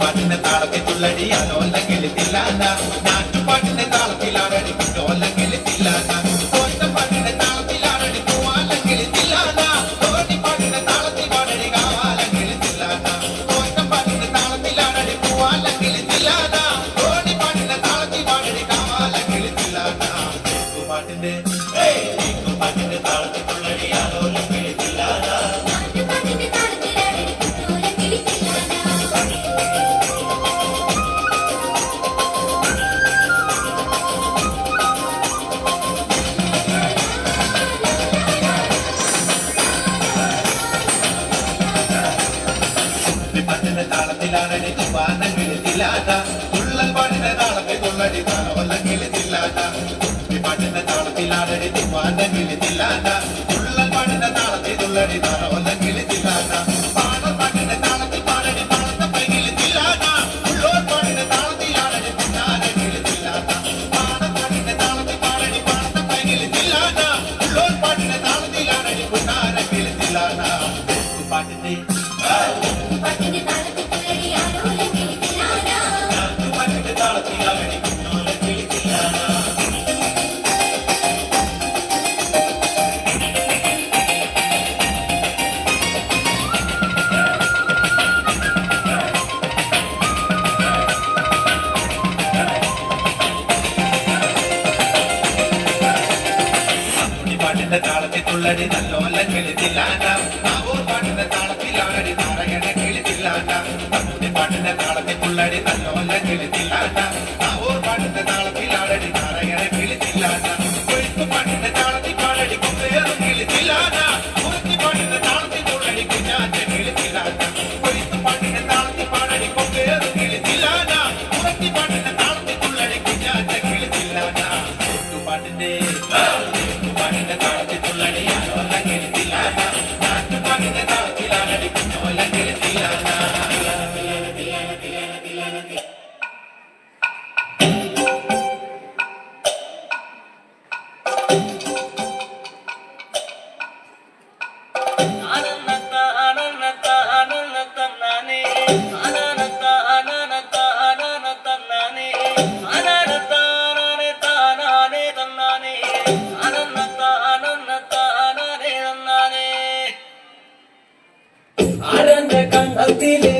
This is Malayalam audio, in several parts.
പാട്ടിന്റെ താളത്തിൽ തുള്ളടിയാണോ അല്ലെങ്കിൽ തില്ലാണ്ട നാട്ടുപാട്ടിന്റെ താളത്തിലാടടി பாடினாடனைக்கு பாதம் எழுதிலாதா துள்ளல் பாடின தாளத்தை கொள்ளடி தாளவல்லம் எழுதிலாதா துள்ளி பாடின தாளத்தில் ஆடனைக்கு பாதம் எழுதிலாதா துள்ளல் பாடின தாளத்தை துள்ளடி தாளவல்லம் எழுதிலாதா பாடல் பாடின தாளத்தில் பாடடி பாடத்தை பை எழுதிலாதா உள்ளோர் பாடின தாளத்தில் ஆடடி பின்னாட எழுதிலாதா பாடல் பாடின தாளத்தில் பாடடி பாடத்தை பை തുള്ളടി നല്ലോല Al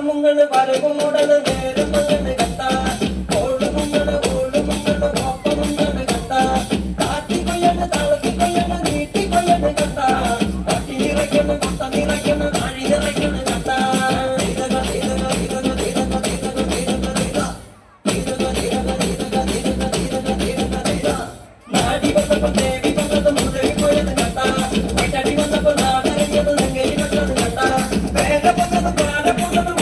ഞാറുമുങ്ങൾ വരകുമുടൽ നേരുമുങ്ങൾ കണ്ട ഓടുമുങ്ങൾ ഓടുമുങ്ങൾ കോപ്പമുങ്ങൾ കണ്ട കാട്ടി. കൊയ്യണ് തളത്തി കൊയ്യണ് നീട്ടി കൊയ്യണ് കണ്ട കാട്ടി നിറയ്ക്കണ് കൊത്ത നിറയ്ക്കണ് കാഴി നിറയ്ക്കണ് ഇതക നാടി വന്നപ്പോ ദേവി വന്നത് മുതലി പോയത് കണ്ട വൈറ്റടി വന്നപ്പോ നാടറിഞ്ഞത് നെങ്കരി വന്നത് കണ്ട വേഗ വന്നത് പാട പോകുന്നത്